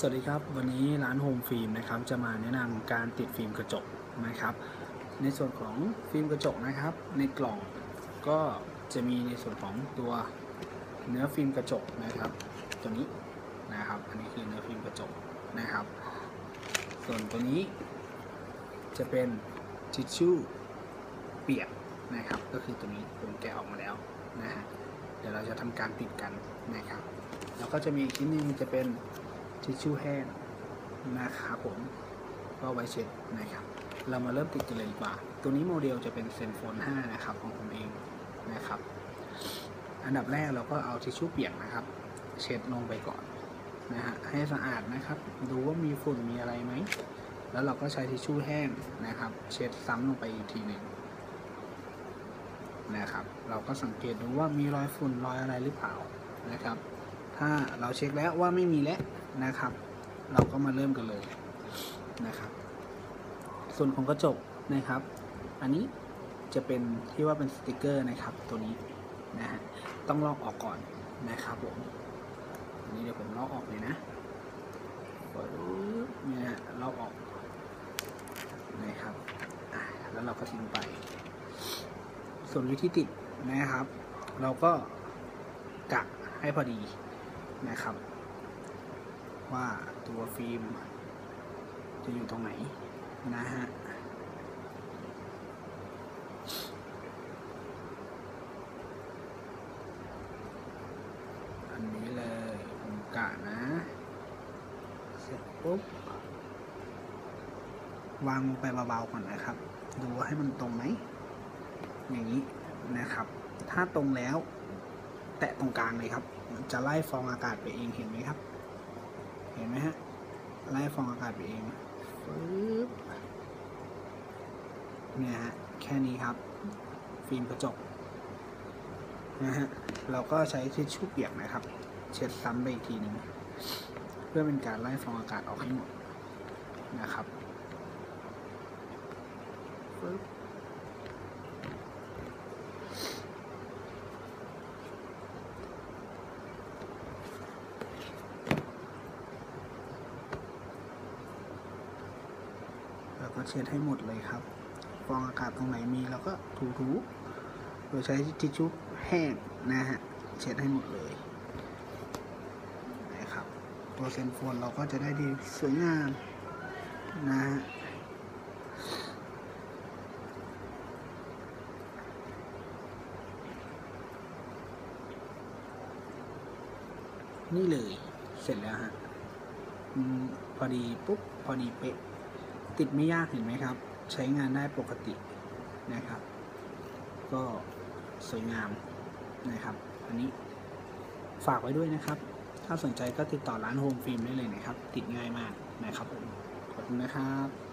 สวัสดีครับ วันนี้ร้านโฮมฟิล์มนะครับจะมาแนะนำการติดฟิล์มกระจกนะครับ ในส่วนของฟิล์มกระจกนะครับ ในกล่องก็จะมีในส่วนของตัวเนื้อฟิล์มกระจกนะครับ ตัวนี้นะครับ อันนี้คือเนื้อฟิล์มกระจกนะครับ ส่วนตัวนี้ จะเป็นทิชชู่เปียกนะครับ ก็คือตัวนี้ผมแกะออกมาแล้วนะฮะเดี๋ยวเราจะทำการติดกันนะครับ แล้วก็จะมีอีกชิ้นหนึงจะเป็น ทิชชู่แห้งนะครับผมก็ไว้เช็ดนะครับ เรามาเริ่มติดกันเลยดีกว่า ตัวนี้โมเดลจะเป็นเซนโฟน5นะครับของผมเองนะครับ อันดับแรกเราก็เอาทิชชู่เปียกนะครับ เช็ดลงไปก่อนนะฮะให้สะอาดนะครับ ดูว่ามีฝุ่นมีอะไรไหม แล้วเราก็ใช้ทิชชู่แห้งนะครับ เช็ดซ้ำลงไปอีกทีหนึ่งนะครับ เราก็สังเกตดูว่ามีรอยฝุ่นรอยอะไรหรือเปล่านะครับ ถ้าเราเช็คแล้วว่าไม่มีแล้วนะครับ เราก็มาเริ่มกันเลยนะครับ ส่วนของกระจกนะครับ อันนี้จะเป็นที่ว่าเป็นสติกเกอร์นะครับตัวนี้นะฮะต้องลอกออกก่อนนะครับผมอันนี้เดี๋ยวผมลอกออกเลยนะปึ๊บเนี่ยฮะลอกออกนะครับแล้วเราก็ทิ้งไป ส่วนวิธีติดนะครับ เราก็กะให้พอดี นะครับ ว่าตัวฟิล์มจะอยู่ตรงไหนนะฮะอันนี้เลยผมกะนะ เสร็จปุ๊บ วางลงไปเบาๆก่อนนะครับ ดูว่าให้มันตรงไหม อย่างนี้นะครับ ถ้าตรงแล้ว แตะตรงกลางเลยครับ มันจะไล่ฟองอากาศไปเองเห็นไหมครับ เห็นไหมฮะไล่ฟองอากาศไปเองปึ๊บเนี่ยฮะแค่นี้ครับ ฟิล์มกระจกนะฮะเราก็ใช้ทิชชู่เปียกนะครับ เช็ดซ้ำไปอีกทีหนึ่งเพื่อเป็นการไล่ฟองอากาศออกให้หมดนะครับปึ๊บ ก็เช็ดให้หมดเลยครับ ฟองอากาศตรงไหนมีเราก็ถูๆโดยใช้ทิชชู่แห้งนะฮะ เช็ดให้หมดเลยนะครับ ตัวเซนโฟนเราก็จะได้ดีสวยงามนะฮะนี่เลย เสร็จแล้วฮะพอดีปุ๊บ พอดีเป๊ะ ติดไม่ยากเห็นไหมครับ ใช้งานได้ปกตินะครับ ก็สวยงามนะครับ อันนี้ฝากไว้ด้วยนะครับ ถ้าสนใจก็ติดต่อร้านโฮมฟิล์มได้เลยนะครับ ติดง่ายมากนะครับผมขอบคุณนะครับ